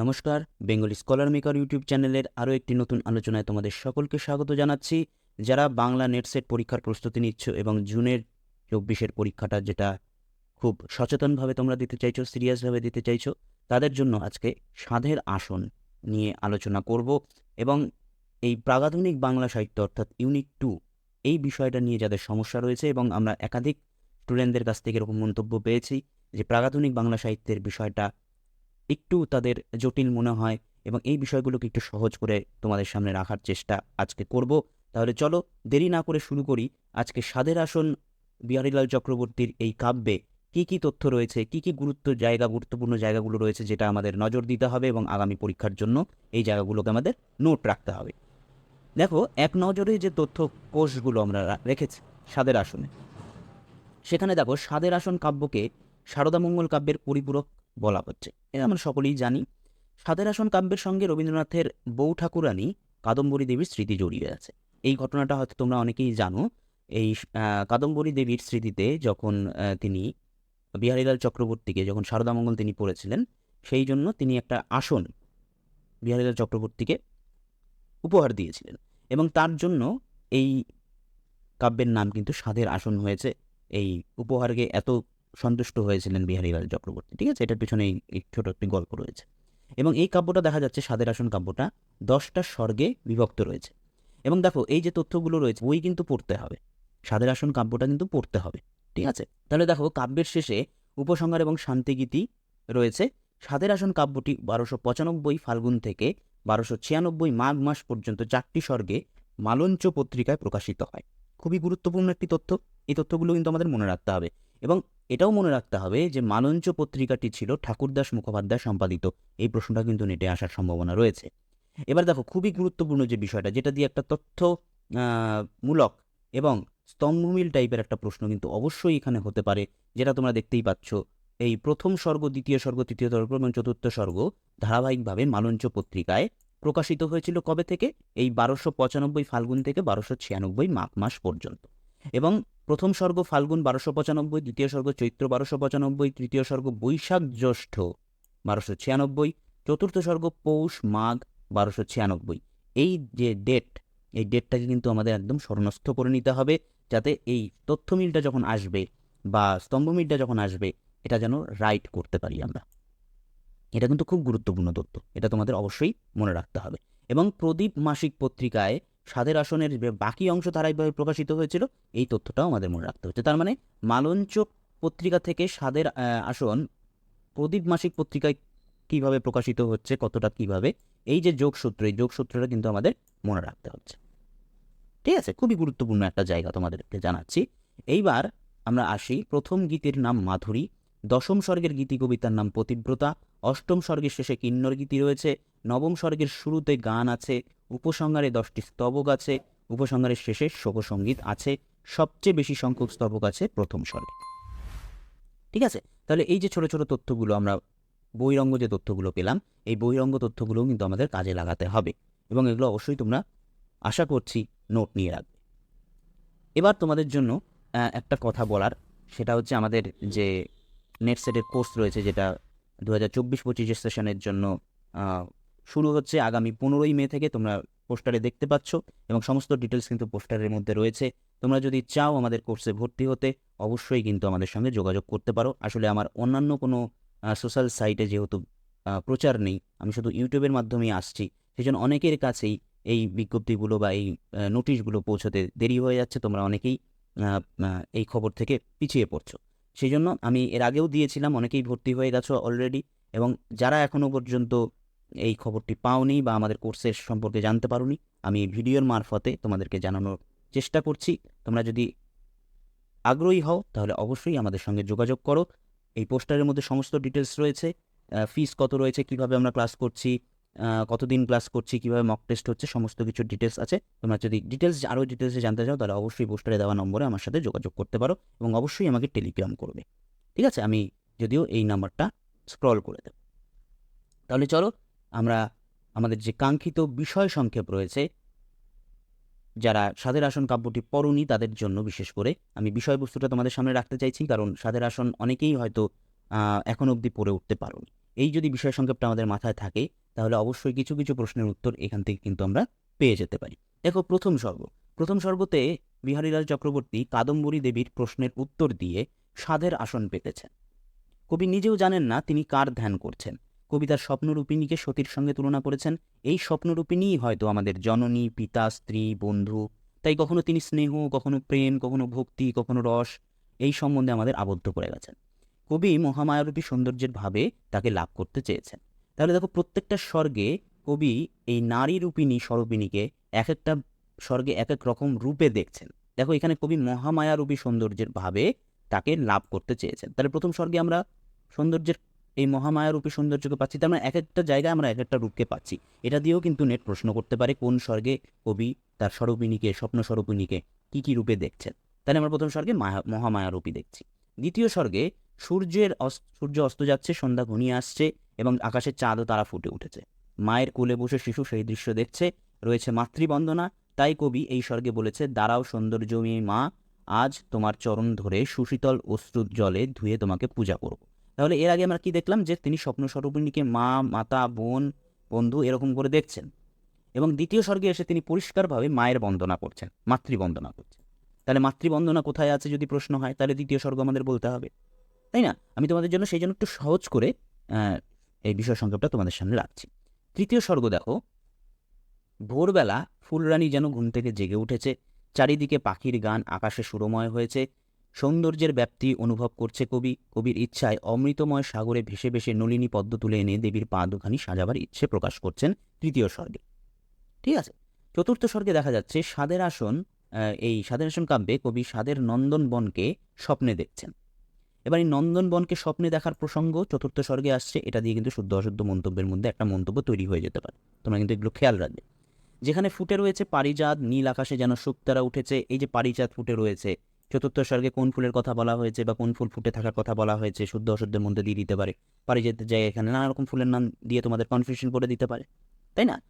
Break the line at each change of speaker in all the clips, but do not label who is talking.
নমস্কার, Bengali scholar maker YouTube চ্যানেলের আরও একটি নতুন আলোচনায় তোমাদের সকলকে স্বাগত জানাচ্ছি। যারা বাংলা নেটসেট পরীক্ষার প্রস্তুতি নিচ্ছ এবং জুনের চব্বিশের পরীক্ষাটা যেটা খুব সচেতনভাবে তোমরা দিতে চাইছো, সিরিয়াসভাবে দিতে চাইছো, তাদের জন্য আজকে সাধের আসন নিয়ে আলোচনা করব এবং এই প্রাগাধুনিক বাংলা সাহিত্য অর্থাৎ ইউনিট টু এই বিষয়টা নিয়ে যাদের সমস্যা রয়েছে এবং আমরা একাধিক স্টুডেন্টদের কাছ থেকে এরকম মন্তব্য পেয়েছি যে প্রাগাধুনিক বাংলা সাহিত্যের বিষয়টা একটু তাদের জটিল মনে হয় এবং এই বিষয়গুলোকে একটু সহজ করে তোমাদের সামনে রাখার চেষ্টা আজকে করব। তাহলে চলো দেরি না করে শুরু করি। আজকে সাদের আসন বিহারীলাল চক্রবর্তীর এই কাব্যে কি কি তথ্য রয়েছে, কি কি গুরুত্ব জায়গা, গুরুত্বপূর্ণ জায়গাগুলো রয়েছে যেটা আমাদের নজর দিতে হবে এবং আগামী পরীক্ষার জন্য এই জায়গাগুলোকে আমাদের নোট রাখতে হবে। দেখো, এক নজরে যে তথ্য কোষগুলো আমরা রেখেছি সাদের আসনে। সেখানে দেখো সাদের আসন কাব্যকে শারদামঙ্গল কাব্যের পরিপূরক বলা হচ্ছে। এটা আমরা সকলেই জানি স্বাদের আসন কাব্যের সঙ্গে রবীন্দ্রনাথের বউ ঠাকুরানী কাদম্বরী দেবীর স্মৃতি জড়িয়ে আছে। এই ঘটনাটা হয়তো তোমরা অনেকেই জানো, এই কাদম্বরী দেবীর স্মৃতিতে যখন তিনি বিহারীলাল চক্রবর্তীকে যখন শারদামঙ্গল তিনি পড়েছিলেন, সেই জন্য তিনি একটা আসন বিহারীলাল চক্রবর্তীকে উপহার দিয়েছিলেন। এবং তার জন্য এই কাব্যের নাম কিন্তু স্বাদের আসন হয়েছে। এই উপহারকে এত সন্তুষ্ট হয়েছিলেন বিহারীলাল চক্রবর্তী। ঠিক আছে? এটার পিছনে এই- ছোট একটি গল্প রয়েছে। এবং এই কাব্যটা দেখা যাচ্ছে সাদের আসন কাব্যটা দশটা স্বর্গে বিভক্ত রয়েছে। এবং দেখো, এই যে তথ্যগুলো রয়েছে, বই কিন্তু পড়তে হবে। সাদের আসন কাব্যটা কিন্তু পড়তে হবে। ঠিক আছে? তাহলে দেখো, কাব্যের শেষে উপসংহার এবং শান্তিগীতি রয়েছে। সাদের আসন কাব্যটি বারোশো পঁচানব্বই ফাল্গুন থেকে বারোশো ছিয়ানব্বই মাঘ মাস পর্যন্ত চারটি স্বর্গে মালঞ্চ পত্রিকায় প্রকাশিত হয়। খুবই গুরুত্বপূর্ণ একটি তথ্য। এই তথ্যগুলো কিন্তু আমাদের মনে রাখতে হবে। এবং এটাও মনে রাখতে হবে যে মালঞ্চ পত্রিকাটি ছিল ঠাকুরদাস মুখোপাধ্যায় সম্পাদিত। এই প্রশ্নটা কিন্তু নেটে আসার সম্ভাবনা রয়েছে। এবার দেখো, খুবই গুরুত্বপূর্ণ যে বিষয়টা, যেটা দিয়ে একটা তথ্য মূলক এবং স্তম্ভমিল টাইপের একটা প্রশ্ন কিন্তু অবশ্যই এখানে হতে পারে, যেটা তোমরা দেখতেই পাচ্ছ। এই প্রথম স্বর্গ, দ্বিতীয় স্বর্গ, তৃতীয় স্বর্গ এবং চতুর্থ স্বর্গ ধারাবাহিকভাবে মালঞ্চ পত্রিকায় প্রকাশিত হয়েছিল কবে থেকে? এই বারোশো পঁচানব্বই ফাল্গুন থেকে বারোশো ছিয়ানব্বই মাঘ মাস পর্যন্ত। এবং প্রথম স্বর্গ ফাল্গুন বারোশো পঁচানব্বই, দ্বিতীয় স্বর্গ চৈত্র বারোশো পঁচানব্বই, তৃতীয় স্বর্গ বৈশাখ জ্যৈষ্ঠ বারোশো ছিয়ানব্বই, চতুর্থ স্বর্গ পৌষ মাঘ বারোশো ছিয়ানব্বই। এই যে ডেট এই ডেটটাকে কিন্তু আমাদের একদম স্মরণস্থ করে নিতে হবে যাতে এই তথ্য মিলটা যখন আসবে বা স্তম্ভ মিলটা যখন আসবে, এটা যেন রাইট করতে পারি আমরা। এটা কিন্তু খুব গুরুত্বপূর্ণ তথ্য, এটা তোমাদের অবশ্যই মনে রাখতে হবে। এবং প্রদীপ মাসিক পত্রিকায় স্বাদের আসনের বাকি অংশ ধারাবাহিকভাবে প্রকাশিত হয়েছিল, এই তথ্যটাও আমাদের মনে রাখতে হচ্ছে। তার মানে মালঞ্চ পত্রিকা থেকে স্বাদের আসন প্রদীপ মাসিক পত্রিকায় কীভাবে প্রকাশিত হচ্ছে, কতটা কীভাবে, এই যে যোগসূত্র, এই যোগসূত্রটা কিন্তু আমাদের মনে রাখতে হচ্ছে। ঠিক আছে, খুবই গুরুত্বপূর্ণ একটা জায়গা তোমাদেরকে জানাচ্ছি। এইবার আমরা আসি, প্রথম গীতের নাম মাধুরী, দশম স্বর্গের গীতি কবিতার নাম পতিব্রতা, অষ্টম স্বর্গের শেষে কিন্নর গীতি রয়েছে, নবম স্বর্গের শুরুতে গান আছে উপসংহারে দশটি স্তবক আছে, উপসংহারের শেষে শোকসঙ্গীত আছে, সবচেয়ে বেশি সংখ্যক স্তবক আছে প্রথম স্বরে। ঠিক আছে? তাহলে এই যে ছোট ছোট তথ্যগুলো আমরা, বহিরঙ্গ যে তথ্যগুলো পেলাম, এই বহিরঙ্গ তথ্যগুলোও কিন্তু আমাদের কাজে লাগাতে হবে এবং এগুলো অবশ্যই তোমরা আশা করছি নোট নিয়ে রাখবে। এবার তোমাদের জন্য একটা কথা বলার, সেটা হচ্ছে আমাদের যে নেট সেটের কোর্স রয়েছে, যেটা দু হাজার চব্বিশ পঁচিশের সেশনের জন্য শুরু হচ্ছে আগামী পনেরোই মে থেকে তোমরা পোস্টারে দেখতে পাচ্ছ এবং সমস্ত ডিটেলস কিন্তু পোস্টারের মধ্যে রয়েছে। তোমরা যদি চাও আমাদের কোর্সে ভর্তি হতে, অবশ্যই কিন্তু আমাদের সঙ্গে যোগাযোগ করতে পারো। আসলে আমার অন্যান্য কোনো সোশ্যাল সাইটে যেহেতু প্রচার নেই, আমি শুধু ইউটিউবের মাধ্যমেই আসছি সেই জন্য অনেকের কাছেই এই বিজ্ঞপ্তিগুলো বা এই নোটিশগুলো পৌঁছতে দেরি হয়ে যাচ্ছে। তোমরা অনেকেই এই খবর থেকে পিছিয়ে পড়ছো। সেই জন্য আমি এর আগেও দিয়েছিলাম, অনেকেই ভর্তি হয়ে গেছো অলরেডি এবং যারা এখনও পর্যন্ত এই খবরটি পাওনি বা আমাদের কোর্সের সম্পর্কে জানতে পারোনি। আমি এই ভিডিওর মারফতে তোমাদেরকে জানানোর চেষ্টা করছি। তোমরা যদি আগ্রহী হও, তাহলে অবশ্যই আমাদের সঙ্গে যোগাযোগ করো। এই পোস্টারের মধ্যে সমস্ত ডিটেলস রয়েছে। ফিস কত রয়েছে, কীভাবে আমরা ক্লাস করছি কতদিন ক্লাস করছি, কীভাবে মক টেস্ট হচ্ছে, সমস্ত কিছু ডিটেলস আছে। তোমরা যদি ডিটেলস আরও ডিটেলসে জানতে চাও, তাহলে অবশ্যই পোস্টারে দেওয়া নম্বরে আমার সাথে যোগাযোগ করতে পারো এবং অবশ্যই আমাকে টেলিগ্রাম করবে। ঠিক আছে? আমি যদিও এই নাম্বারটা স্ক্রল করে দেব। তাহলে চলো আমরা আমাদের যে কাঙ্ক্ষিত বিষয় সংক্ষেপ রয়েছে, যারা স্বাদের আসন কাব্যটি পড়ুনি তাদের জন্য বিশেষ করে আমি বিষয়বস্তুটা তোমাদের সামনে রাখতে চাইছি, কারণ স্বাদের আসন অনেকেই হয়তো এখন অবধি পড়ে উঠতে পারোনি। এই যদি বিষয় সংক্ষেপটা আমাদের মাথায় থাকে, তাহলে অবশ্যই কিছু কিছু প্রশ্নের উত্তর এখান থেকে কিন্তু আমরা পেয়ে যেতে পারি। দেখো, প্রথম সর্ব প্রথম সর্বতে বিহারীলাল চক্রবর্তী কাদম্বরী দেবীর প্রশ্নের উত্তর দিয়ে সাধের আসন পেতেছেন। কবি নিজেও জানেন না তিনি কার ধ্যান করছেন। কবি তার স্বপ্নরূপিণীকে সতীর সঙ্গে তুলনা করেছেন। এই স্বপ্নরূপিণীই হয়তো আমাদের জননী, পিতা, স্ত্রী, বন্ধু। তাই কখনো তিনি স্নেহ, কখনো প্রেম, কখনো ভক্তি, কখনো রস, এই সম্বন্ধে আমাদের আবদ্ধ করে গেছেন। কবি মহামায়ারূপী সৌন্দর্যের ভাবে তাকে লাভ করতে চেয়েছেন। তাহলে দেখো, প্রত্যেকটা স্বর্গে কবি এই নারী রূপিণী স্বরূপিণীকে এক একটা স্বর্গে এক এক রকম রূপে দেখছেন। দেখো, এখানে কবি মহামায়ারূপী সৌন্দর্যের ভাবে তাকে লাভ করতে চেয়েছেন। তাহলে প্রথম স্বর্গে আমরা সৌন্দর্যের এই মহামায়ারূপী সৌন্দর্যকে পাচ্ছি। তার মানে এক একটা জায়গায় আমরা এক একটা রূপকে পাচ্ছি। এটা দিয়েও কিন্তু নেট প্রশ্ন করতে পারে, কোন স্বর্গে কবি তার স্বরূপিণীকে, স্বপ্ন স্বরূপিণীকে কী কী রূপে দেখছেন? তাহলে আমরা প্রথম স্বর্গে মায়া মহামায়ারূপী দেখছি। দ্বিতীয় স্বর্গে সূর্যের সূর্য অস্ত যাচ্ছে, সন্ধ্যা ঘনিয়ে আসছে এবং আকাশে চাঁদ ও তারা ফুটে উঠেছে। মায়ের কোলে বসে শিশু সেই দৃশ্য দেখছে, রয়েছে মাতৃবন্দনা, তাই কবি এই স্বর্গে বলেছে, দাঁড়াও সৌন্দর্যমী মা, আজ তোমার চরণ ধরে সুশীতল অশ্রুর জলে ধুয়ে তোমাকে পূজা করব। তাহলে এর আগে আমরা কি দেখলাম যে তিনি স্বপ্ন স্বরূপিণীকে মা, মাতা, বোন, বন্ধু এরকম করে দেখছেন। এবং দ্বিতীয় স্বর্গে এসে তিনি পরিষ্কারভাবে মায়ের বন্দনা করছেন, মাতৃবন্দনা করছেন। তাহলে মাতৃবন্দনা কোথায় আছে যদি প্রশ্ন হয়, তাহলে দ্বিতীয় স্বর্গ আমাদের বলতে হবে। তাই না? আমি তোমাদের জন্য সেই জন্য একটু সহজ করে এই বিষয় সংক্ষেপটা তোমাদের সামনে রাখছি। তৃতীয় স্বর্গ দেখো, ভোরবেলা ফুলরানী যেন ঘুম থেকে জেগে উঠেছে, চারিদিকে পাখির গান, আকাশে সুরময় হয়েছে সৌন্দর্যের ব্যাপ্তি অনুভব করছে কবি। কবির ইচ্ছায় অমৃতময় সাগরে ভেসে ভেসে নলিনী পদ্ম তুলে এনে দেবীর পা দুখানি সাজাবার ইচ্ছে প্রকাশ করছেন তৃতীয় স্বর্গে। ঠিক আছে? চতুর্থ স্বর্গে দেখা যাচ্ছে সাদের আসন এই সাদের আসন কাব্যে কবি সাদের নন্দনবনকে স্বপ্নে দেখছেন। এবার এই নন্দনবনকে স্বপ্নে দেখার প্রসঙ্গ চতুর্থ স্বর্গে আসছে, এটা দিয়ে কিন্তু শুদ্ধ অশুদ্ধ মন্তব্যের মধ্যে একটা মন্তব্য তৈরি হয়ে যেতে পারে। তোমরা কিন্তু এগুলো খেয়াল রাখবে। যেখানে ফুটে রয়েছে পারিজাত, নীল আকাশে যেন শুকতারা উঠেছে, এই যে পারিজাত ফুটে রয়েছে চতুর্থ স্বর্গে কোন ফুলের কথা বলা হয়েছে বা কোন ফুল ফুটে থাকার কথা বলা হয়েছে, শুদ্ধ অশুদ্ধের মধ্যে দিয়ে দিতে পারে। পারিজাতের জায়গায় এখানে নানা রকম ফুলের নাম দিয়ে তোমাদের কনফিউশন করে দিতে পারে। তাই না?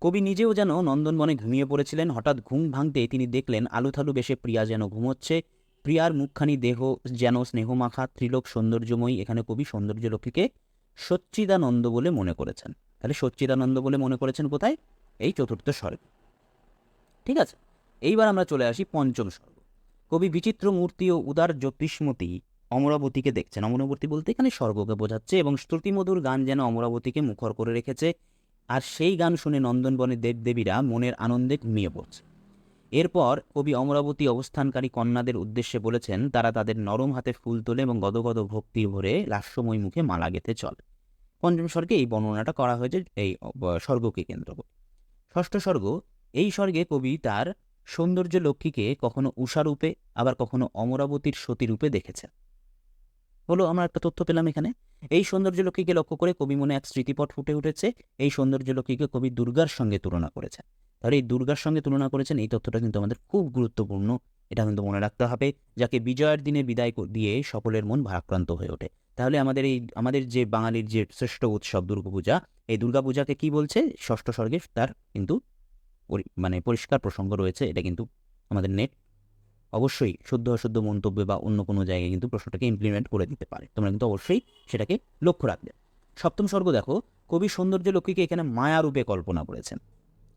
কবি নিজেও যেন নন্দনবনে ঘুমিয়ে পড়েছিলেন, হঠাৎ ঘুম ভাঙতে তিনি দেখলেন আলুথালু বেশে প্রিয়া যেন ঘুমোচ্ছে। প্রিয়ার মুখখানি দেহ যেন স্নেহমাখা, ত্রিলোক সৌন্দর্যময়ী, এখানে কবি সৌন্দর্য লক্ষ্মীকে সচ্চিদানন্দ বলে মনে করেছেন। তাহলে সচ্চিদানন্দ বলে মনে করেছেন কোথায়? এই চতুর্থ স্বর্গ। ঠিক আছে? এইবার আমরা চলে আসি পঞ্চম স্বর্গ। কবি বিচিত্র মূর্তি ও উদার জ্যোতিষ্মতী অমরাবতীকে দেখছেন। অমরাবতী বলতে এখানে স্বর্গকে বোঝাচ্ছে এবং শ্রুতিমধুর গান যেন অমরাবতীকে মুখর করে রেখেছে। আর সেই গান শুনে নন্দনবনের দেবদেবীরা মনের আনন্দে ঘুমিয়ে পড়ছে। এরপর কবি অমরাবতী অবস্থানকারী কন্যাদের উদ্দেশ্যে বলেছেন, তারা তাদের নরম হাতে ফুল তোলে এবং গদগদ ভক্তি ভরে লাস্যময় মুখে মালা গেতে চলে। পঞ্চম স্বর্গে এই বর্ণনাটা করা হয়েছে এই স্বর্গকে কেন্দ্র করে। ষষ্ঠ স্বর্গ, এই স্বর্গে কবি তার সৌন্দর্য লক্ষ্মীকে কখনো উষারূপে আবার কখনো অমরাবতীর সতীরূপে দেখেছেন হলো আমরা একটা তথ্য পেলাম এখানে। এই সৌন্দর্য লক্ষ্মীকে লক্ষ্য করে কবি মনে এক স্মৃতিপট ফুটে উঠেছে। এই সৌন্দর্য লক্ষ্মীকে কবি দুর্গার সঙ্গে তুলনা করেছেন। তাহলে এই দুর্গার সঙ্গে তুলনা করেছেন, এই তথ্যটা কিন্তু আমাদের খুব গুরুত্বপূর্ণ। এটা কিন্তু মনে রাখতে হবে, যাকে বিজয়ের দিনে বিদায় দিয়ে সকলের মন ভারাক্রান্ত হয়ে ওঠে। তাহলে আমাদের এই, আমাদের যে বাঙালির যে শ্রেষ্ঠ উৎসব দুর্গাপূজা, এই দুর্গাপূজাকে কি বলছে? ষষ্ঠ স্বর্গে তার কিন্তু মানে পরিষ্কার প্রসঙ্গ রয়েছে, এটা কিন্তু আমাদের নেট অবশ্যই শুদ্ধ অশুদ্ধ মন্তব্য বা অন্য কোনো জায়গায় কিন্তু প্রশ্নটাকে ইমপ্লিমেন্ট করে দিতে পারে। তোমরা কিন্তু অবশ্যই সেটাকে লক্ষ্য রাখবে। সপ্তম স্বর্গ দেখো, কবি সৌন্দর্য লক্ষ্মীকে এখানে মায়ারূপে কল্পনা করেছেন।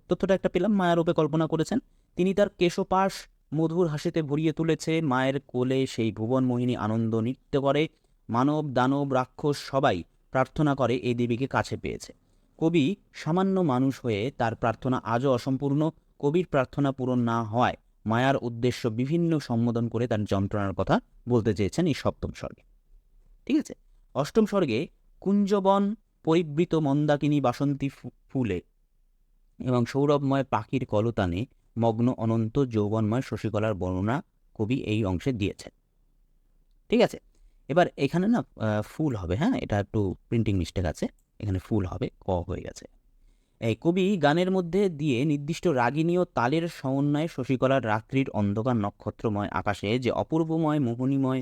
তথ্যটা একটা পেলাম, মায়ারূপে কল্পনা করেছেন। তিনি তার কেশপাশ মধুর হাসিতে ভরিয়ে তুলেছে, মায়ের কোলে সেই ভুবন মোহিনী আনন্দ নৃত্য করে, মানব দানব রাক্ষস সবাই প্রার্থনা করে, এই দেবীকে কাছে পেয়েছে। কবি সামান্য মানুষ হয়ে তার প্রার্থনা আজও অসম্পূর্ণ। কবির প্রার্থনা পূরণ না হওয়ায় মায়ার উদ্দেশ্য বিভিন্ন সম্বোধন করে তার যন্ত্রণার কথা বলতে চেয়েছেন এই সপ্তম স্বর্গে। ঠিক আছে? অষ্টম স্বর্গে কুঞ্জবন পরিবৃত মন্দাকিনী বাসন্তী ফুলে এবং সৌরভময় পাখির কলতানে মগ্ন অনন্ত যৌবনময় শশীকলার বর্ণনা কবি এই অংশে দিয়েছেন। ঠিক আছে? এবার এখানে না ফুল হবে হ্যাঁ? এটা একটু প্রিন্টিং মিস্টেক আছে। এখানে ফুল হবে, ক হয়ে গেছে। এই কবি গানের মধ্যে দিয়ে নির্দিষ্ট রাগিনী ও তালের সমন্বয়ে শশীকলার রাত্রির অন্ধকার নক্ষত্রময় আকাশে যে অপূর্বময়, মোহনীময়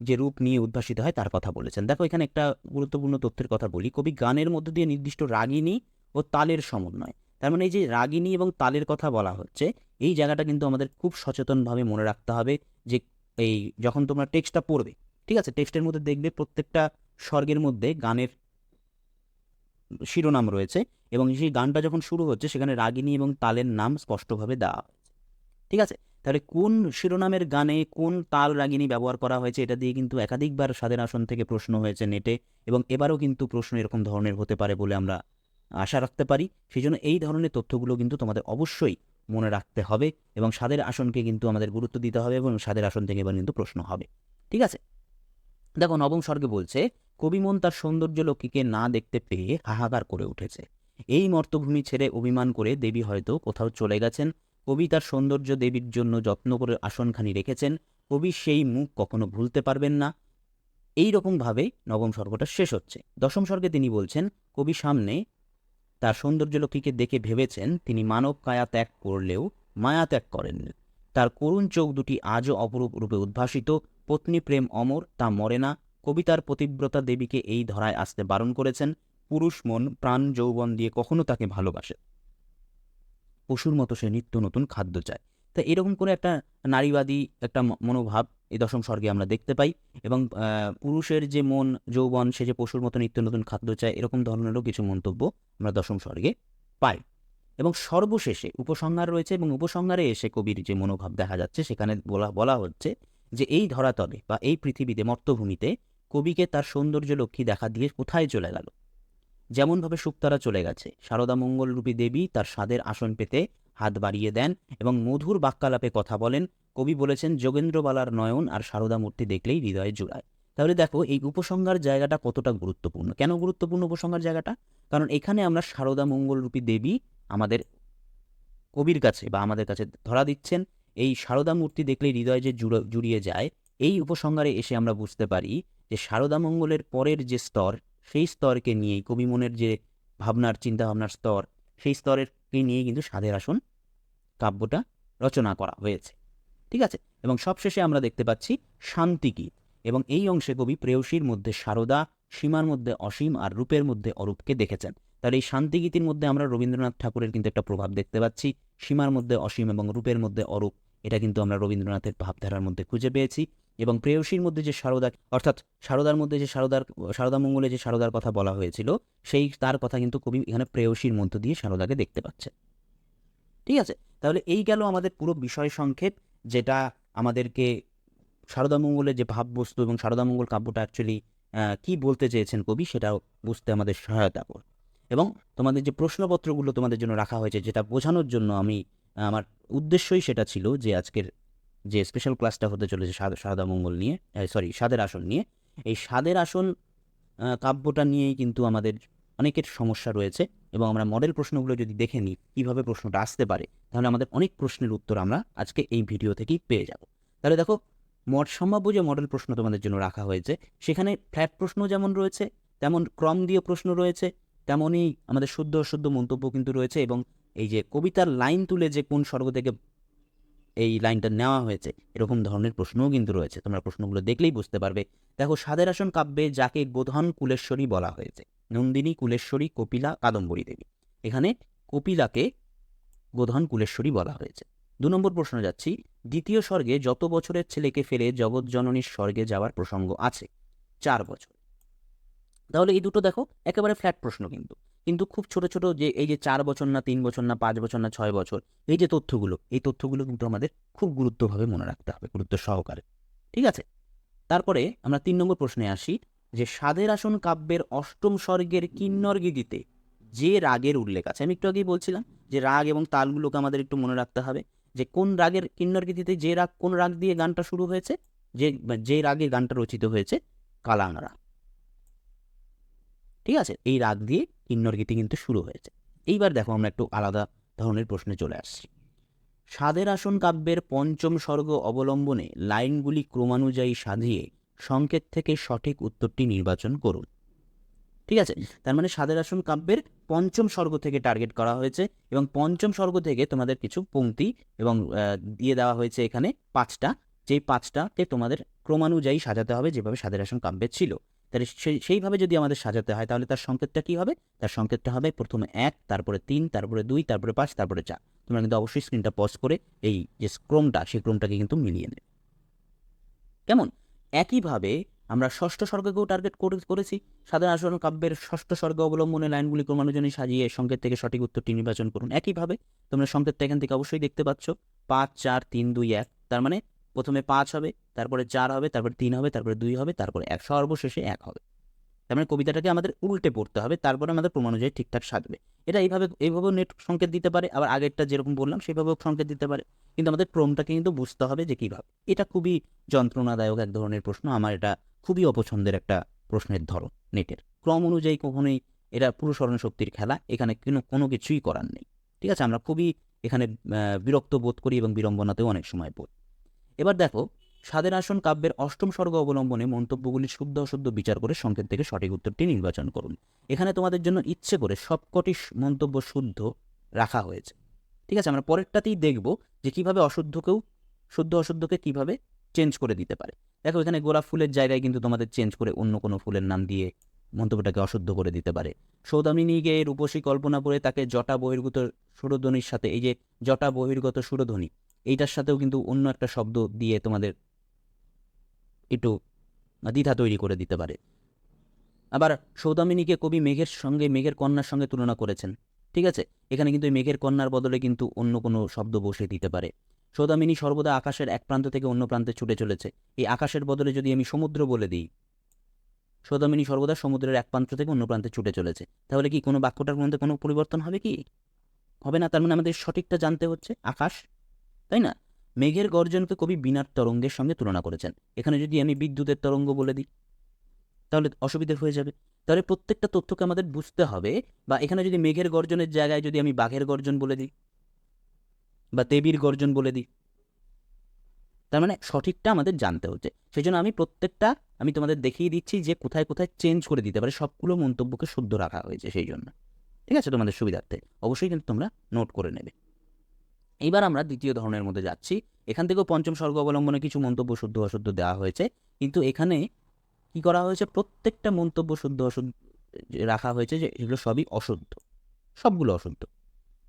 যে রূপ নিয়ে উদ্ভাসিত হয়, তার কথা বলেছেন। দেখো, এখানে একটা গুরুত্বপূর্ণ তথ্যের কথা বলি। কবি গানের মধ্যে দিয়ে নির্দিষ্ট রাগিনী ও তালের সমন্বয়। তার মানে এই যে রাগিনী এবং তালের কথা বলা হচ্ছে, এই জায়গাটা কিন্তু আমাদের খুব সচেতনভাবে মনে রাখতে হবে যে এই যখন তোমরা টেক্সটটা পড়বে, ঠিক আছে? টেক্সটের মধ্যে দেখবে প্রত্যেকটা স্বর্গের মধ্যে গানের শিরোনাম রয়েছে এবং সেই গানটা যখন শুরু হচ্ছে, সেখানে রাগিনী এবং তালের নাম স্পষ্টভাবে দেওয়া হয়েছে। ঠিক আছে? তাহলে কোন শিরোনামের গানে কোন তাল রাগিনী ব্যবহার করা হয়েছে, এটা দিয়ে কিন্তু একাধিকবার স্বাদের আসন থেকে প্রশ্ন হয়েছে নেটে এবং এবারও কিন্তু প্রশ্ন এরকম ধরনের হতে পারে বলে আমরা আশা রাখতে পারি। সেই জন্য এই ধরনের তথ্যগুলো কিন্তু তোমাদের অবশ্যই মনে রাখতে হবে এবং স্বাদের আসনকে কিন্তু আমাদের গুরুত্ব দিতে হবে এবং স্বাদের আসন থেকে এবার কিন্তু প্রশ্ন হবে। ঠিক আছে? দেখো, নবম স্বর্গে বলছে কবিমন তার সৌন্দর্য লক্ষ্মীকে না দেখতে পেয়ে হাহাকার করে উঠেছে। এই মর্তভূমি ছেড়ে অভিমান করে দেবী হয়তো কোথাও চলে গেছেন। কবি তার সৌন্দর্য দেবীর জন্য যত্ন করে আসনখানি রেখেছেন। কবি সেই মুখ কখনো ভুলতে পারবেন না। এই রকমভাবে নবম স্বর্গটা শেষ হচ্ছে। দশম স্বর্গে তিনি বলছেন, কবি সামনে তার সৌন্দর্যলক্ষ্মীকে দেখে ভেবেছেন, তিনি মানব কায়া ত্যাগ করলেও মায়া ত্যাগ করেননি। তার করুণ চোখ দুটি আজও অপরূপ রূপে উদ্ভাসিত। পত্নী প্রেম অমর, তা মরে না। কবিতার পতিব্রতা দেবীকে এই ধরায় আসতে বারণ করেছেন পুরুষ মন, প্রাণ, যৌবন দিয়ে কখনো তাকে ভালোবাসে। পশুর মতো সে নিত্য নতুন খাদ্য চায়। তা এরকম করে একটা নারীবাদী একটা মনোভাব এই দশম স্বর্গে আমরা দেখতে পাই এবং পুরুষের যে মন, যৌবন, সে যে পশুর মতো নিত্য নতুন খাদ্য চায় এরকম ধরনেরও কিছু মন্তব্য আমরা দশম স্বর্গে পাই। এবং সর্বশেষে উপসংহার রয়েছে এবং উপসংহারে এসে কবির যে মনোভাব দেখা যাচ্ছে সেখানে বলা বলা হচ্ছে যে এই ধরাতলে বা এই পৃথিবীতে মর্তভূমিতে কবিকে তার সৌন্দর্য লক্ষ্মী দেখা দিয়ে কোথায় চলে গেল? যেমনভাবে শুক্তারা চলে গেছে, সারদা মঙ্গলরূপী দেবী তার স্বাদের আসন পেতে হাত বাড়িয়ে দেন এবং মধুর বাক্যালাপে কথা বলেন। কবি বলেছেন, যোগেন্দ্রবালার নয়ন আর সারদা মূর্তি দেখলেই হৃদয়ে জোড়ায়। তাহলে দেখো, এই উপসংহার জায়গাটা কতটা গুরুত্বপূর্ণ? কেন গুরুত্বপূর্ণ উপসংহার জায়গাটা? কারণ এখানে আমরা সারদা মঙ্গলরূপী দেবী আমাদের কবির কাছে বা আমাদের কাছে ধরা দিচ্ছেন। এই সারদা মূর্তি দেখলেই হৃদয় যে জুড়ে- জুড়িয়ে যায়, এই উপসংহারে এসে আমরা বুঝতে পারি যে সারদা মঙ্গলের পরের যে স্তর, সেই স্তরকে নিয়েই কবি মনের যে ভাবনার, চিন্তাভাবনার স্তর, সেই স্তরেরকে নিয়ে কিন্তু সাধের আসন কাব্যটা রচনা করা হয়েছে। ঠিক আছে? এবং সবশেষে আমরা দেখতে পাচ্ছি শান্তিগীত এবং এই অংশে কবি প্রেয়সীর মধ্যে সারদা সীমার মধ্যে অসীম আর রূপের মধ্যে অরূপকে দেখেছেন। তাহলে এই শান্তিগীতির মধ্যে আমরা রবীন্দ্রনাথ ঠাকুরের কিন্তু একটা প্রভাব দেখতে পাচ্ছি। সীমার মধ্যে অসীম এবং রূপের মধ্যে অরূপ। এটা কিন্তু আমরা রবীন্দ্রনাথের ভাবধারার মধ্যে খুঁজে পেয়েছি এবং প্রেয়সীর মধ্যে যে সারদা, অর্থাৎ সারদার মধ্যে যে সারদার, সারদা মঙ্গলে যে সারদার কথা বলা হয়েছিল, সেই তার কথা কিন্তু কবি এখানে প্রেয়সীর মধ্য দিয়ে সারদাকে দেখতে পাচ্ছে। ঠিক আছে? তাহলে এই গেল আমাদের পুরো বিষয় সংক্ষেপ, যেটা আমাদেরকে সারদামঙ্গলের যে ভাববস্তু এবং সারদামঙ্গল কাব্যটা অ্যাকচুয়ালি কি বলতে চেয়েছেন কবি সেটাও বুঝতে আমাদের সহায়তা করবে। এবং তোমাদের যে প্রশ্নপত্রগুলো তোমাদের জন্য রাখা হয়েছে, যেটা বোঝানোর জন্য আমি আমার উদ্দেশ্যই সেটা ছিল যে আজকের যে স্পেশাল ক্লাসটা হতে চলেছে সাদ- সারদামঙ্গল নিয়ে সরি স্বাদের আসন নিয়ে, এই স্বাদের আসন কাব্যটা নিয়েই কিন্তু আমাদের অনেকের সমস্যা রয়েছে এবং আমরা মডেল প্রশ্নগুলো যদি দেখে নিই, কীভাবে প্রশ্নটা আসতে পারে, তাহলে আমাদের অনেক প্রশ্নের উত্তর আমরা আজকে এই ভিডিও থেকেই পেয়ে যাব। তাহলে দেখো মড সম্ভাব্য যে মডেল প্রশ্ন তোমাদের জন্য রাখা হয়েছে। সেখানে ফ্ল্যাট প্রশ্ন যেমন রয়েছে, তেমন ক্রম দিয়ে প্রশ্ন রয়েছে, তেমনই আমাদের শুদ্ধ অশুদ্ধ মন্তব্য কিন্তু রয়েছে এবং এই যে কবিতার লাইন তুলে যে কোন স্বর্গ থেকে এই লাইনটা নেওয়া হয়েছে, এরকম ধরনের প্রশ্নও কিন্তু রয়েছে। তোমরা প্রশ্নগুলো দেখলেই বুঝতে পারবে। দেখো, সাদের আসন কাব্যে যাকে গোধন কুলেশ্বরী বলা হয়েছে, নন্দিনী কুলেশ্বরী কপিলা কাদম্বরী দেবী। এখানে কপিলাকে গোধন কুলেশ্বরী বলা হয়েছে। দু নম্বর প্রশ্ন যাচ্ছি, দ্বিতীয় স্বর্গে যত বছরের ছেলেকে ফেলে জগৎজননীর স্বর্গে যাওয়ার প্রসঙ্গ আছে, চার বছর। তাহলে এই দুটো দেখো, একেবারে ফ্ল্যাট প্রশ্ন কিন্তু। কিন্তু খুব ছোট ছোট যে এই যে চার বছর না, তিন বছর না, পাঁচ বছর না, ছয় বছর, এই যে তথ্যগুলো, এই তথ্যগুলো কিন্তু আমাদের খুব গুরুত্বভাবে মনে রাখতে হবে, গুরুত্ব সহকারে। ঠিক আছে? তারপরে আমরা তিন নম্বর প্রশ্নে আসি যে সাধের আসন কাব্যের অষ্টম স্বর্গের কিন্নর গীতিতে যে রাগের উল্লেখ আছে, আমি একটু আগেই বলছিলাম যে রাগ এবং তালগুলোকে আমাদের একটু মনে রাখতে হবে যে কোন রাগের কিন্নর গীতিতে যে রাগ, কোন রাগ দিয়ে গানটা শুরু হয়েছে, যে যে রাগে গানটা রচিত হয়েছে, কালাংরা। ঠিক আছে? এই রাগ দিয়ে কিন্নর গীতি কিন্তু শুরু হয়েছে। এইবার দেখো আমরা একটু আলাদা ধরনের প্রশ্নে চলে আসছি। সাদের আসন কাব্যের পঞ্চম স্বর্গ অবলম্বনে লাইনগুলি ক্রমানুযায়ী সাজিয়ে সংকেত থেকে সঠিক উত্তরটি নির্বাচন করুন। ঠিক আছে? তার মানে সাদের আসন কাব্যের পঞ্চম স্বর্গ থেকে টার্গেট করা হয়েছে এবং পঞ্চম স্বর্গ থেকে তোমাদের কিছু পংক্তি এবং দিয়ে দেওয়া হয়েছে এখানে পাঁচটা। যেই পাঁচটাকে তোমাদের ক্রমানুযায়ী সাজাতে হবে যেভাবে সাদের আসন কাব্যের ছিল। তাহলে সেই, সেইভাবে যদি আমাদের সাজাতে হয়, তাহলে তার সংকেতটা কি হবে? তার সংকেতটা হবে প্রথমে এক, তারপরে তিন, তারপরে দুই, তারপরে পাঁচ, তারপরে চার। তোমরা কিন্তু অবশ্যই স্ক্রিনটা পজ করে এই যে ক্রমটা, সেই ক্রমটাকে কিন্তু মিলিয়ে নেবে। কেমন? একইভাবে আমরা ষষ্ঠ স্বর্গকেও টার্গেট করেছি। সাধারণ আসন কাব্যের ষষ্ঠ স্বর্গ অবলম্বনে লাইনগুলি ক্রমানুজনে সাজিয়ে সংকেত থেকে সঠিক উত্তরটি নির্বাচন করুন। একইভাবে তোমরা সংকেতটা এখান থেকে অবশ্যই দেখতে পাচ্ছ। পাঁচ, চার, তিন, দুই, এক, তার মানে প্রথমে পাঁচ হবে, তারপরে চার হবে, তারপরে তিন হবে, তারপরে দুই হবে, তারপরে এক, সর্বশেষে এক হবে। তার মানে কবিতাটাকে আমাদের উল্টে পড়তে হবে, তারপরে আমাদের অনুযায়ী ঠিকঠাক সাজবে এটা এইভাবে, এইভাবেও নেট সংকেত দিতে পারে, আবার আগেরটা যেরকম বললাম, সেভাবেও সংকেত দিতে পারে। কিন্তু আমাদের ক্রমটাকে কিন্তু বুঝতে হবে যে কীভাবে। এটা খুবই যন্ত্রণাদায়ক এক ধরনের প্রশ্ন, আমার এটা খুবই অপছন্দের একটা প্রশ্নের ধরন নেটের। ক্রম অনুযায়ী কখনোই এটা পুরো স্মরণশক্তির খেলা, এখানে কোনো কোনো কিছুই করার নেই। ঠিক আছে, আমরা খুবই এখানে বিরক্ত বোধ করি এবং বিড়ম্বনাতেও অনেক সময় পড়ি। এবার দেখো সাদের আসন কাব্যের অষ্টম স্বর্গ অবলম্বনে মন্তব্যগুলি শুদ্ধ অশুদ্ধ বিচার করে সংকেত থেকে সঠিক উত্তরটি নির্বাচন করুন। এখানে তোমাদের জন্য ইচ্ছে করে সবকটি মন্তব্য শুদ্ধ রাখা হয়েছে। ঠিক আছে, আমরা পরেরটাতেই দেখব যে কীভাবে অশুদ্ধকেও, শুদ্ধ অশুদ্ধকে কীভাবে চেঞ্জ করে দিতে পারে। দেখো, এখানে গোলাপ ফুলের জায়গায় কিন্তু তোমাদের চেঞ্জ করে অন্য কোনো ফুলের নাম দিয়ে মন্তব্যটাকে অশুদ্ধ করে দিতে পারে। সৌদামিনীকে রূপসী কল্পনা করে তাকে জটা বহির্গত সুরধ্বনির সাথে, এই যে জটা বহির্গত সুরধ্বনি এইটার সাথেও কিন্তু অন্য একটা শব্দ দিয়ে তোমাদের একটু দ্বিধা তৈরি করে দিতে পারে। আবার সৌদামিনীকে কবি মেঘের সঙ্গে, মেঘের কন্যার সঙ্গে তুলনা করেছেন, ঠিক আছে? এখানে কিন্তু মেঘের কন্যার বদলে কিন্তু অন্য কোনো শব্দ বসে দিতে পারে। সৌদামিনী সর্বদা আকাশের এক প্রান্ত থেকে অন্য প্রান্তে ছুটে চলেছে। এই আকাশের বদলে যদি আমি সমুদ্র বলে দিই, সৌদামিনী সর্বদা সমুদ্রের এক প্রান্ত থেকে অন্য প্রান্তে ছুটে চলেছে। তাহলে কি কোনো বাক্যটার মধ্যে কোনো পরিবর্তন হবে কি? হবে না? তার মানে আমাদের সঠিকটা জানতে হচ্ছে? আকাশ? তাই না? মেঘের গর্জনকে কবি বিনার তরঙ্গের সঙ্গে তুলনা করেছেন। এখানে যদি আমি বিদ্যুতের তরঙ্গ বলে দিই, তাহলে অসুবিধে হয়ে যাবে। তাহলে প্রত্যেকটা তথ্যকে আমাদের বুঝতে হবে, বা এখানে যদি মেঘের গর্জনের জায়গায় যদি আমি বাঘের গর্জন বলে দিই, বা দেবীর গর্জন বলে দিই, তার মানে সঠিকটা আমাদের জানতে হচ্ছে। সেই জন্য আমি প্রত্যেকটা, আমি তোমাদের দেখিয়ে দিচ্ছি যে কোথায় কোথায় চেঞ্জ করে দিতে পারে, সবগুলো মন্তব্যকে শুদ্ধ রাখা হয়েছে সেই জন্য। ঠিক আছে তোমাদের সুবিধার্থে? অবশ্যই কিন্তু তোমরা নোট করে নেবে। এইবার আমরা দ্বিতীয় ধরনের মধ্যে যাচ্ছি। এখান থেকেও পঞ্চম স্বর্গ অবলম্বনে কিছু মন্তব্য শুদ্ধ অশুদ্ধ দেওয়া হয়েছে। কিন্তু এখানে কি করা হয়েছে? প্রত্যেকটা মন্তব্য শুদ্ধ অশুদ্ধ রাখা হয়েছে যে এগুলো সবই অশুদ্ধ। সবগুলো অশুদ্ধ।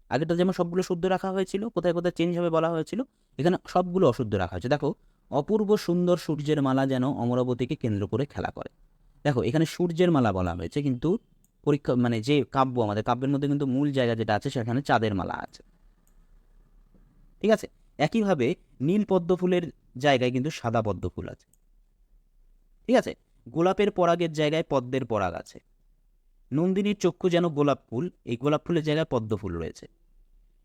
আগেটা যেমন সবগুলো শুদ্ধ রাখা হয়েছিল, কোথায় কোথায় চেঞ্জ হবে বলা হয়েছিল, এখানে সবগুলো অশুদ্ধ রাখা হয়েছে। দেখো, অপূর্ব সুন্দর সূর্যের মালা যেন অমরাবতীকে কেন্দ্র করে খেলা করে। দেখো, এখানে সূর্যের মালা বলা হয়েছে, কিন্তু পরীক্ষা মানে যে কাব্য আমাদের কাব্যের মধ্যে কিন্তু মূল জায়গা যেটা আছে, সেখানে চাঁদের মালা আছে। ঠিক আছে? একইভাবে নীল পদ্ম ফুলের জায়গায় কিন্তু সাদা পদ্ম ফুল আছে। ঠিক আছে? গোলাপের পরাগের জায়গায় পদ্মের পরাগ আছে। নন্দিনীর চক্ষু যেন গোলাপ ফুল, এই গোলাপ ফুলের জায়গায় পদ্ম ফুল রয়েছে।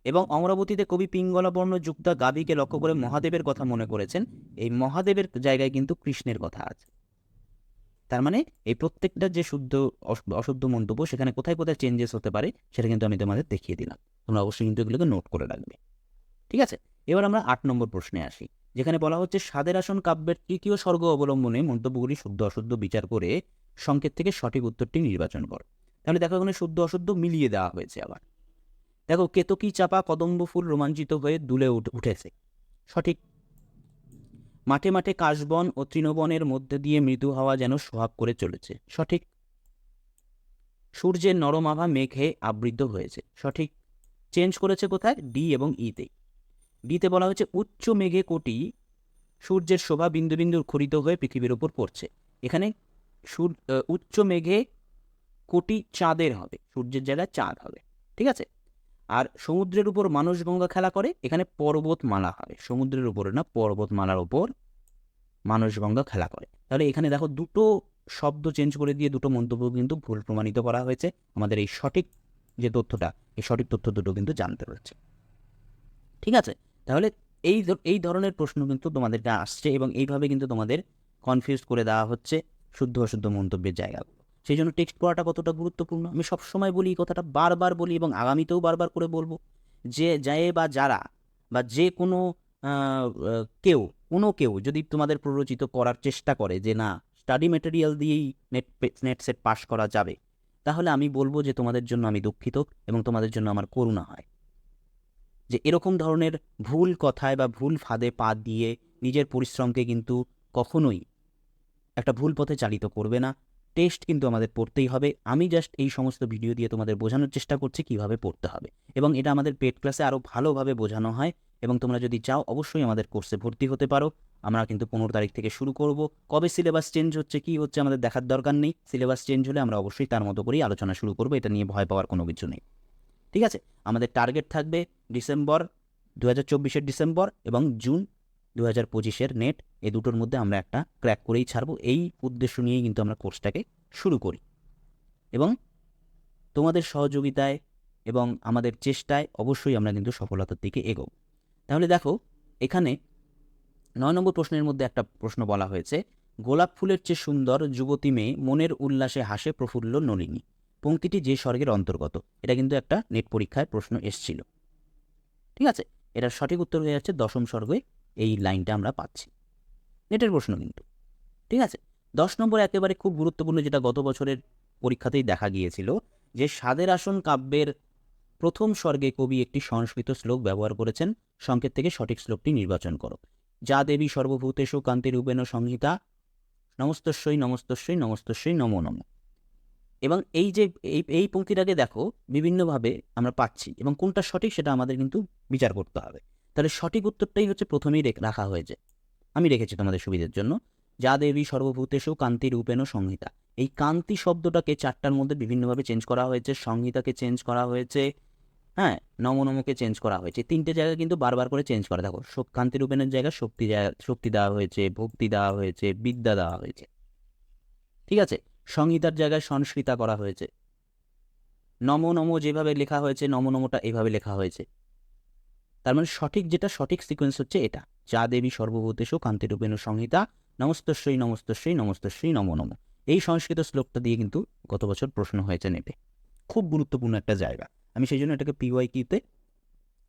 এবং অমরাবতীতে কবি পিঙ্গলা বর্ণ যুক্তা গাবিকে লক্ষ্য করে মহাদেবের কথা মনে করেছেন, এই মহাদেবের জায়গায় কিন্তু কৃষ্ণের কথা আছে। তার মানে এই প্রত্যেকটা যে শুদ্ধ অশুদ্ধ মন্তব্য সেখানে কোথায় কোথায় চেঞ্জেস হতে পারে, সেটা কিন্তু আমি তোমাদের দেখিয়ে দিলাম। তোমরা অবশ্যই কিন্তু এগুলোকে নোট করে রাখবে। ঠিক আছে? এবার আমরা আট নম্বর প্রশ্নে আসি, যেখানে বলা হচ্ছে সাদের আসন কাব্যের তৃতীয় স্বর্গ অবলম্বনে মন্তব্যগুলি শুদ্ধ অশুদ্ধ বিচার করে সংকেত থেকে সঠিক উত্তরটি নির্বাচন কর। তাহলে দেখো এখানে শুদ্ধ অশুদ্ধ মিলিয়ে দেওয়া হয়েছে আবার। দেখো, কেতকী চাপা কদম্ব ফুল রোমাঞ্চিত হয়ে দুলে উঠেছে। সঠিক। মাঠে মাঠে কাশবন ও তৃণবনের মধ্যে দিয়ে মৃদু হাওয়া যেন সোহাগ করে চলেছে। সঠিক। সূর্যের নরম আভা মেঘে আবৃত হয়েছে। সঠিক। চেঞ্জ করেছে কোথায়? ডি এবং ইতে ডিতে বলা হয়েছে উচ্চ মেঘে কোটি সূর্যের শোভা বিন্দু বিন্দু খরিত হয়ে পৃথিবীর উপর পড়ছে। এখানে উচ্চ মেঘে কোটি চাঁদের হবে, সূর্যের জায়গায় চাঁদ হবে, ঠিক আছে? আর সমুদ্রের উপর মানুষ গঙ্গা খেলা করে, এখানে পর্বতমালা হবে। সমুদ্রের উপরে না, পর্বতমালার ওপর মানুষ গঙ্গা খেলা করে। তাহলে এখানে দেখো দুটো শব্দ চেঞ্জ করে দিয়ে দুটো মন্তব্য কিন্তু ভুল প্রমাণিত করা হয়েছে। আমাদের এই সঠিক যে তথ্যটা, এই সঠিক তথ্য দুটো কিন্তু জানতে হচ্ছে ঠিক আছে? তাহলে এই এই ধরনের প্রশ্ন কিন্তু তোমাদেরকে আসছে এবং এইভাবে কিন্তু তোমাদের কনফিউজ করে দেওয়া হচ্ছে শুদ্ধ অশুদ্ধ মন্তব্যের জায়গাগুলো। সেই জন্য টেক্সট পড়াটা কতটা গুরুত্বপূর্ণ? আমি সবসময় বলি এই কথাটা, বারবার বলি এবং আগামীতেও বারবার করে বলব যে যায় বা যারা বা যে কোনো কেউ কোনো কেউ যদি তোমাদের প্ররোচিত করার চেষ্টা করে যে না স্টাডি মেটেরিয়াল দিয়েই নেট নেট সেট পাস করা যাবে, তাহলে আমি বলব যে তোমাদের জন্য আমি দুঃখিত এবং তোমাদের জন্য আমার করুণা হয়। যে এরকম ধরনের ভুল কথায় বা ভুল ফাঁদে পা দিয়ে নিজের পরিশ্রমকে কিন্তু কখনোই একটা ভুল পথে চালিত করবে না। টেস্ট কিন্তু আমাদের পড়তেই হবে। আমি জাস্ট এই সমস্ত ভিডিও দিয়ে তোমাদের বোঝানোর চেষ্টা করছি কীভাবে পড়তে হবে। এবং এটা আমাদের পেড ক্লাসে আরও ভালোভাবে বোঝানো হয় এবং তোমরা যদি চাও অবশ্যই আমাদের কোর্সে ভর্তি হতে পারো। আমরা কিন্তু পনেরো তারিখ থেকে শুরু করব। কবে সিলেবাস চেঞ্জ হচ্ছে, কি হচ্ছে আমাদের দেখার দরকার নেই। সিলেবাস চেঞ্জ হলে আমরা অবশ্যই তার মতো করেই আলোচনা শুরু করব। এটা নিয়ে ভয় পাওয়ার কোনো কিছু নেই। ঠিক আছে? আমাদের টার্গেট থাকবে ডিসেম্বর দু হাজার চব্বিশের ডিসেম্বর এবং জুন দু হাজার পঁচিশের নেট এই দুটোর মধ্যে আমরা একটা ক্র্যাক করেই ছাড়বো। এই উদ্দেশ্য নিয়েই কিন্তু আমরা কোর্সটাকে শুরু করি। এবং তোমাদের সহযোগিতায় এবং আমাদের চেষ্টায় অবশ্যই আমরা কিন্তু সফলতার দিকে এগোব। তাহলে দেখো, এখানে নয় নম্বর প্রশ্নের মধ্যে একটা প্রশ্ন বলা হয়েছে, গোলাপ ফুলের চেয়ে সুন্দর যুবতী মেয়ে মনের উল্লাসে হাসে প্রফুল্ল নলিনী। পঙ্ক্তিটি যে স্বর্গের অন্তর্গত। এটা কিন্তু একটা নেট পরীক্ষায় প্রশ্ন এসছিল। ঠিক আছে? এটার সঠিক উত্তর হয়ে যাচ্ছে দশম স্বর্গে এই লাইনটা আমরা পাচ্ছি। নেটের প্রশ্ন কিন্তু। ঠিক আছে? দশ নম্বর একেবারে খুব গুরুত্বপূর্ণ যেটা গত বছরের পরীক্ষাতেই দেখা গিয়েছিল, যে সাদের আসন কাব্যের প্রথম স্বর্গে কবি একটি সংস্কৃত শ্লোক ব্যবহার করেছেন। সংকেত থেকে সঠিক শ্লোকটি নির্বাচন করো। যা দেবী সর্বভূতেষু কান্তিরূপেণ সংহিতা। নমস্তস্যই নমস্তস্যই নমস্তস্যই, নমো নম। এবং এই যে, এই এই পঙ্ক্তিটাকে দেখো, বিভিন্নভাবে আমরা পাচ্ছি এবং কোনটা সঠিক সেটা আমাদের কিন্তু বিচার করতে হবে। তাহলে সঠিক উত্তরটাই হচ্ছে প্রথমেই রেখ- হয়েছে। আমি রেখেছি তোমাদের সুবিধের জন্য। যা দেবী সর্বভূতেষু কান্তি রূপেণ সংহিতা। এই কান্তি শব্দটাকে চারটার মধ্যে বিভিন্নভাবে চেঞ্জ করা হয়েছে। সংহিতাকে চেঞ্জ করা হয়েছে। হ্যাঁ নম নমকে চেঞ্জ করা হয়েছে। তিনটে জায়গায় কিন্তু বারবার করে চেঞ্জ করা। দেখো কান্তি রূপেণের জায়গায় শক্তি জায়গা- শক্তি দেওয়া হয়েছে, ভক্তি দেওয়া হয়েছে, বিদ্যা দেওয়া হয়েছে। ঠিক আছে? সংহিতার জায়গায় সংস্কৃতা করা হয়েছে। নম নম যেভাবে লেখা হয়েছে, নম নমটা এভাবে লেখা হয়েছে। তার মানে সঠিক যেটা, সঠিক সিকোয়েন্স হচ্ছে এটা। যা দেবী সর্বভূতেষু, কান্তিরূপেণ সংহিতা নমস্তস্যই নমস্তস্যই নমস্তস্যই নম নম। এই সংস্কৃত শ্লোকটা দিয়ে কিন্তু গত বছর প্রশ্ন হয়েছে নেটে। খুব গুরুত্বপূর্ণ একটা জায়গা। আমি সেই জন্য এটাকে পিওয়াই কিউতে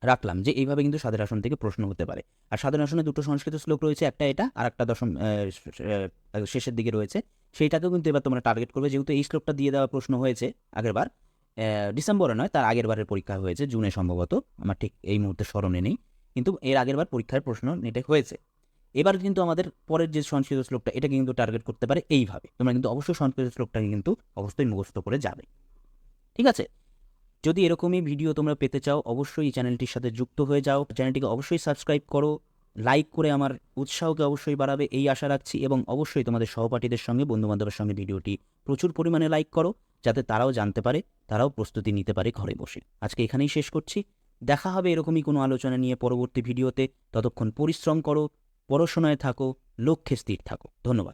রাখলাম যে এইভাবে কিন্তু সাদের আসন থেকে প্রশ্ন হতে পারে। আর সাদের আসনে দুটো সংস্কৃত শ্লোক রয়েছে, একটা এটা আর একটা দশম শেষের দিকে রয়েছে। সেইটাকেও কিন্তু এবার তোমরা টার্গেট করবে। যেহেতু এই শ্লোকটা দিয়ে দেওয়া প্রশ্ন হয়েছে আগেরবার ডিসেম্বরে নয়, তার আগের বারের পরীক্ষা হয়েছে জুনে সম্ভবত। আমার ঠিক এই মুহূর্তে স্মরণে নেই। কিন্তু এর আগের বার পরীক্ষার প্রশ্ন নেটে হয়েছে। এবার কিন্তু আমাদের পরের যে সংস্কৃত শ্লোকটা এটাকে কিন্তু টার্গেট করতে পারে এইভাবে। তোমরা কিন্তু অবশ্যই সংস্কৃত শ্লোকটাকে কিন্তু অবশ্যই মুখস্থ করে যাবে। ঠিক আছে? যদি এরকমই ভিডিও তোমরা পেতে চাও, অবশ্যই এই চ্যানেলটির সাথে যুক্ত হয়ে যাও। চ্যানেলটিকে অবশ্যই সাবস্ক্রাইব করো। লাইক করে আমার উৎসাহকে অবশ্যই বাড়াবে, এই আশা রাখছি এবং অবশ্যই তোমাদের সহপাঠীদের সঙ্গে, বন্ধুবান্ধবের সঙ্গে ভিডিওটি প্রচুর পরিমাণে লাইক করো, যাতে তারাও জানতে পারে, তারাও প্রস্তুতি নিতে পারে ঘরে বসে। আজকে এখানেই শেষ করছি। দেখা হবে এরকমই কোনো আলোচনা নিয়ে পরবর্তী ভিডিওতে। ততক্ষণ পরিশ্রম করো, পড়াশোনায় থাকো, লক্ষ্যে স্থির থাকো। ধন্যবাদ।